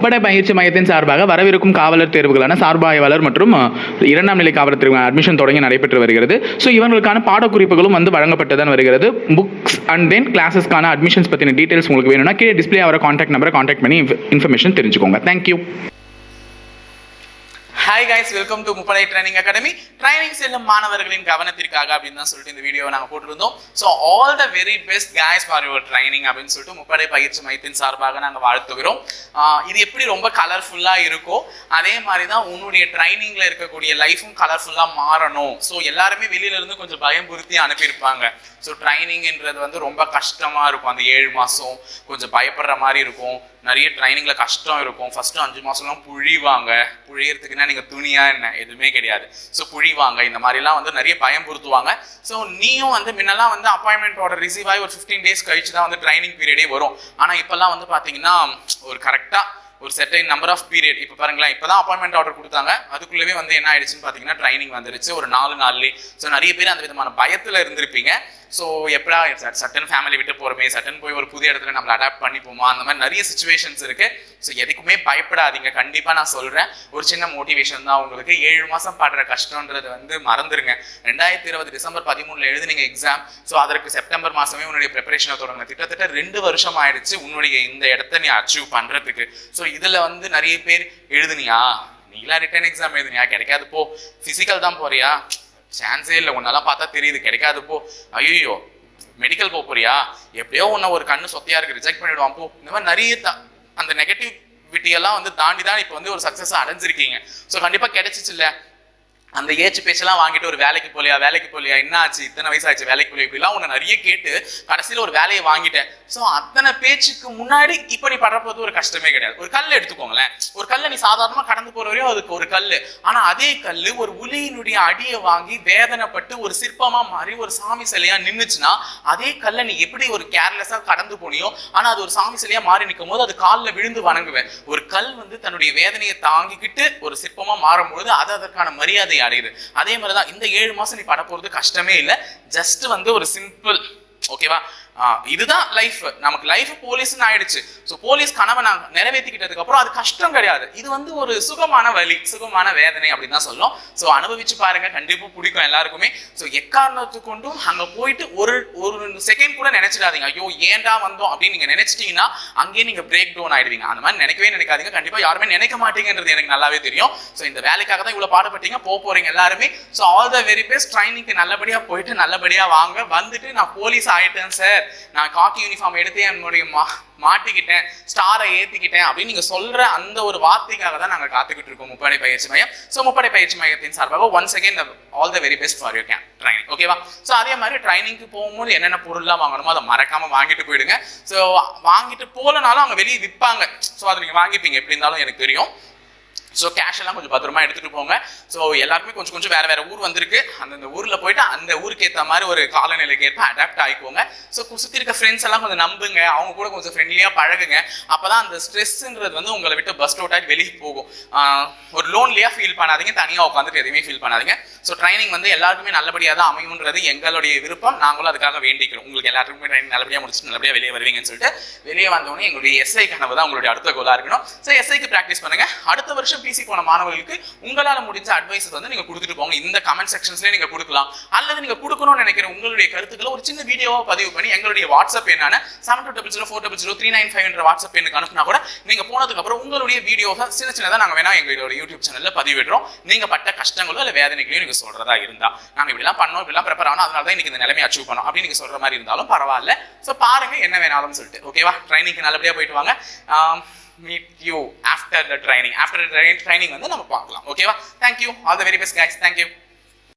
பயிற்சி மையத்தின் சார்பாக வரவிருக்கும் காவலர் தேர்வுகளான சார்பாய்வாளர் மற்றும் இரண்டாம் நிலை காவலர் தேர்வு அட்மிஷன் தொடங்கி நடைபெற்று வருகிறது. ஸோ இவங்களுக்கான பாடக்குறிப்புகளும் வந்து வழங்கப்பட்டுதான் வருகிறது. புக்ஸ் அண்ட் தென் கிளாஸஸ்க்கான அட்மிஷன்ஸ் பற்றின டீட்டெயில்ஸ் உங்களுக்கு வேணும்னா கீழே டிஸ்பிளே ஆகிற காண்டாக்ட் நம்பரை காண்டாக்ட் பண்ணி இன்ஃபர்மேஷன் தெரிஞ்சுக்கோங்க. Thank you hi guys welcome to முப்படை ட்ரைனிங் அகாடமி ட்ரைனிங் செல்லும் மாணவர்களின் கவனத்திற்காக அப்படின்னு தான் சொல்லிட்டு இந்த வீடியோவை நாங்கள் போட்டிருந்தோம். So all the very best guys for your training அப்படின்னு சொல்லிட்டு முப்படை பயிற்சி மையத்தின் சார்பாக நாங்கள் வாழ்த்துகிறோம். இது எப்படி ரொம்ப கலர்ஃபுல்லாக இருக்கோ அதே மாதிரி தான் உன்னுடைய ட்ரைனிங்கில் இருக்கக்கூடிய லைஃபும் கலர்ஃபுல்லாக மாறணும். ஸோ எல்லாருமே வெளியில இருந்து கொஞ்சம் பயம்புறுத்தி அனுப்பியிருப்பாங்க. ஸோ ட்ரைனிங்ன்றது வந்து ரொம்ப கஷ்டமாக இருக்கும். அந்த ஏழு மாதம் கொஞ்சம் பயப்படுற மாதிரி இருக்கும். நிறைய ட்ரைனிங்கில் கஷ்டம் இருக்கும். ஃபஸ்ட்டு அஞ்சு மாதம்லாம் புழிவாங்க. புழியறதுக்குன்னா நீங்கள் நீங்க துணியா என்ன? எதுவுமே கிடையாது. ஸோ புழிவாங்க இந்த மாதிரிலாம் வந்து நிறைய பயம் பொருத்துவாங்க ஸோ நீயும் வந்து முன்னெல்லாம் வந்து அப்பாயின்மெண்ட் ஆர்டர் ரிசீவ் ஆகி ஒரு ஃபிஃப்டீன் டேஸ் கழிச்சு தான் வந்து ட்ரைனிங் பீரியடே வரும். ஆனால் இப்போல்லாம் வந்து பார்த்தீங்கன்னா ஒரு கரெக்டாக ஒரு செட்டைன் நம்பர் ஆஃப் பீரியட் இப்போ பாருங்களேன் இப்போ தான் அப்பாயின்மெண்ட் ஆர்டர் கொடுத்தாங்க. அதுக்குள்ளவே வந்து என்ன ஆயிடுச்சுன்னு பார்த்தீங்கன்னா ட்ரைனிங் வந்துருச்சு. ஒரு நாலு நாள்லேயே. ஸோ நிறைய பேர் அந்த விதமான பயத்தில் இருந்திருப்பீங்க. ஸோ எப்படா சட்டன் ஃபேமிலி விட்டு போகிறோமே சட்டன் போய் ஒரு புதிய இடத்துல நம்மளை அடாப்ட் பண்ணிப்போமா அந்த மாதிரி நிறைய சுச்சுவேஷன்ஸ் இருக்குது ஸோ எதுக்குமே பயப்படாதீங்க. கண்டிப்பாக நான் சொல்கிறேன் ஒரு சின்ன மோட்டிவேஷன் தான் உங்களுக்கு. ஏழு மாதம் பாடுற கஷ்டன்றது வந்து மறந்துருங்க. ரெண்டாயிரத்தி இருபது டிசம்பர் பதிமூணில் எழுதுனீங்க எக்ஸாம் ஸோ அதற்கு செப்டம்பர் மாதமே உன்னுடைய ப்ரிப்பரேஷனை தொடங்க கிட்டத்தட்ட ரெண்டு வருஷம் ஆயிடுச்சு உன்னுடைய இந்த இடத்த நீ அச்சீவ் பண்ணுறதுக்கு ஸோ இதில் வந்து நிறைய பேர் எழுதுனியா? நீலாம் ரிட்டன் எக்ஸாம் எழுதுனியா? கிடைக்காது போ. ஃபிசிக்கல் தான் போறியா? சான்ஸே இல்லை. உன்னெல்லாம் பார்த்தா தெரியுது. கிடைக்காது போ. ஐயோ மெடிக்கல் போக போறியா? எப்படியோ உன்னை ஒரு கண்ணு சொத்தையா இருக்கு. ரிஜெக்ட் பண்ணிடுவான் போ. இந்த மாதிரி நிறைய த- அந்த நெகட்டிவ் எல்லாம் வந்து தாண்டி தான் இப்போ வந்து ஒரு சக்சஸ் அடைஞ்சிருக்கீங்க. ஸோ கண்டிப்பா கிடைச்சிச்சு இல்ல அந்த ஏச்சு பேச்செல்லாம் வாங்கிட்டு ஒரு வேலைக்கு போலியா வேலைக்கு போலியா என்ன ஆச்சு இத்தனை வயசாச்சு வேலைக்கு போலியா இப்படிலாம் உன்னை நிறைய கேட்டு கடைசியில் ஒரு வேலையை வாங்கிட்டேன். ஸோ அத்தனை பேச்சுக்கு முன்னாடி இப்போ நீ படுறப்போது ஒரு கஷ்டமே கிடையாது. ஒரு கல் எடுத்துக்கோங்களேன். ஒரு கல்லை நீ சாதாரணமாக கடந்து போகிற வரையும் அதுக்கு ஒரு கல் ஆனால் அதே கல் ஒரு உலியினுடைய அடியை வாங்கி வேதனைப்பட்டு ஒரு சிற்பமாக மாறி ஒரு சாமி சிலையாக நின்றுச்சுன்னா அதே கல்லை நீ எப்படி ஒரு கேர்லெஸ்ஸாக கடந்து போனியோ ஆனால் அது ஒரு சாமி சிலையா மாறி நிற்கும் போது அது காலில் விழுந்து வணங்குவேன். ஒரு கல் வந்து தன்னுடைய வேதனையை தாங்கிக்கிட்டு ஒரு சிற்பமாக மாறும்பொழுது அது அதற்கான மரியாதை அடையுது. அதே மாதிரிதான் இந்த ஏழு மாசம் நீ பட போகிறது கஷ்டமே இல்லை. ஜஸ்ட் வந்து ஒரு சிம்பிள் ஓகேவா இதுதான் லைஃப் நமக்கு லைஃப் போலீஸ்னு ஆயிடுச்சு. ஸோ போலீஸ் கனவை நான் நிறைவேற்றிக்கிட்டதுக்கு அப்புறம் அது கஷ்டம் கிடையாது. இது வந்து ஒரு சுகமான வலி சுகமான வேதனை அப்படின்னு தான் சொல்லும் ஸோ அனுபவிச்சு பாருங்க. கண்டிப்பாக பிடிக்கும் எல்லாருக்குமே. ஸோ எக்காரணத்து கொண்டும் அங்கே போயிட்டு ஒரு ஒரு செகண்ட் கூட நினைச்சிடாதீங்க. ஐயோ ஏன்டா வந்தோம் அப்படின்னு நீங்க நினைச்சிட்டீங்கன்னா அங்கேயே நீங்க பிரேக் டவுன் ஆயிடுவீங்க. அந்த மாதிரி நினைக்கவே நினைக்காதீங்க. கண்டிப்பாக யாருமே நினைக்க மாட்டீங்கன்றது எனக்கு நல்லாவே தெரியும். ஸோ இந்த வேலைக்காக தான் இவ்வளோ பாடுபட்டீங்க. போக போறீங்க எல்லாருமே. So all the very best ட்ரைனிங்க்கு நல்லபடியாக போயிட்டு நல்லபடியாக வாங்க. வந்துட்டு நான் போலீஸ் ஆயிட்டேன் சார் நான் காக்கி யூனிஃபார்ம் எடுத்து என்னுடைய மா மாட்டிக்கிட்டேன் ஸ்டாரை ஏற்றிக்கிட்டேன் அப்படின்னு நீங்க சொல்ற அந்த ஒரு வார்த்தைக்காக தான் நாங்கள் காத்துக்கிட்டு இருக்கோம் முப்படை பயிற்சி மையம். ஸோ முப்படை பயிற்சி மையத்தின் சார்பாக once again all the very best for you can training ஓகேவா ஸோ அதே மாதிரி ட்ரைனிங்க்கு போகும்போது என்னென்ன பொருள்லாம் வாங்கணுமோ அதை மறக்காமல் வாங்கிட்டு போயிடுங்க. ஸோ வாங்கிட்டு போகலனாலும் அவங்க வெளியே விற்பாங்க ஸோ அதை நீங்கள் வாங்கிப்பீங்க. எப்படி இருந்தாலும் எனக்கு தெரியும். ஸோ கேஷ் எல்லாம் கொஞ்சம் பத்திரமா எடுத்துகிட்டு போங்க. ஸோ எல்லாருக்குமே கொஞ்சம் கொஞ்சம் வேறு வேறு ஊர் வந்திருக்கு. அந்தந்த ஊரில் போயிட்டு அந்த ஊருக்கு ஏற்ற மாதிரி ஒரு காலநிலைக்கு ஏற்ப அடாப்ட் ஆகிக்கோங்க ஸோ சுற்றி இருக்க ஃப்ரெண்ட்ஸ் எல்லாம் கொஞ்சம் நம்புங்க. அவங்க கூட கொஞ்சம் ஃப்ரெண்ட்லியாக பழகுங்க. அப்பதான் அந்த ஸ்ட்ரெஸ்ன்றது வந்து உங்களை விட்டு பஸ்ட் அவுட் ஆகி வெளியே போகும். ஒரு லோன்லியாக ஃபீல் பண்ணாதீங்க. தனியாக உட்காந்துட்டு எதுவுமே ஃபீல் பண்ணாதீங்க. ஸோ ட்ரைனிங் வந்து எல்லாருக்குமே நல்லபடியாக தான் அமையும்ன்றது எங்களுடைய விருப்பம். நாங்களும் அதுக்காக வேண்டிக்கிறோம். உங்களுக்கு எல்லாருக்குமே ட்ரைனிங் நல்லபடியாக முடிச்சு நல்லபடியாக வெளியே வருவீங்கன்னு சொல்லிட்டு வெளியே வந்தோடனே எங்களுடைய எஸ்ஐ கனவு தான் உங்களுடைய அடுத்த கோலாக இருக்கணும். ஸோ எஸ்ஐக்கு ப்ராக்டிஸ் பண்ணுங்க. அடுத்த வருஷம் பிசி போன மாணவர்களுக்கு உங்களால் முடிஞ்ச அட்வைஸ் வந்து நீங்கள் கொடுத்துட்டு போங்க. இந்த கமெண்ட் செக்ஷன்ஸ்லேயே நீங்கள் கொடுக்கலாம். அல்லது நீங்கள் கொடுக்கணும்னு நினைக்கிற உங்களுடைய கருத்துக்களை ஒரு சின்ன வீடியோவாக பதிவு பண்ணி எங்களுடைய WhatsApp என்னான seven two double zero four double zero three nine five என்ற வாட்ஸ்அப் எனக்கு அனுப்புனா கூட நீங்கள் போனதுக்கப்புறம் உங்களுடைய வீடியோவை சின்ன சின்னதாக நாங்கள் வேணா எங்களுடைய யூடியூப் சேனலில் பதிவிடுறோம். நீங்கள் பட்ட கஷ்டங்களோ இல்லை வேதனைகளையும் எனக்கு சொல்றதா இருந்தா. நாங்க இப்படிலாம் பண்ணோம் இப்படிலாம் ப்ரிப்பேர் ஆனோம் அதனால தான் இன்னைக்கு இந்த நிலைமை அச்சீவ் பண்ணோம். அப்படின்னு நீங்க சொல்ற மாதிரி இருந்தாலும் பரவாயில்ல. ஸோ பாருங்க என்ன வேணாலும் சொல்லிட்டு. ஓகேவா ட்ரைனிங்க்கு நல்லபடியா போயிட்டு வாங்க. Meet you after the training after training வந்து நம்ம பார்க்கலாம். ஓகேவா thank you all the very best guys thank you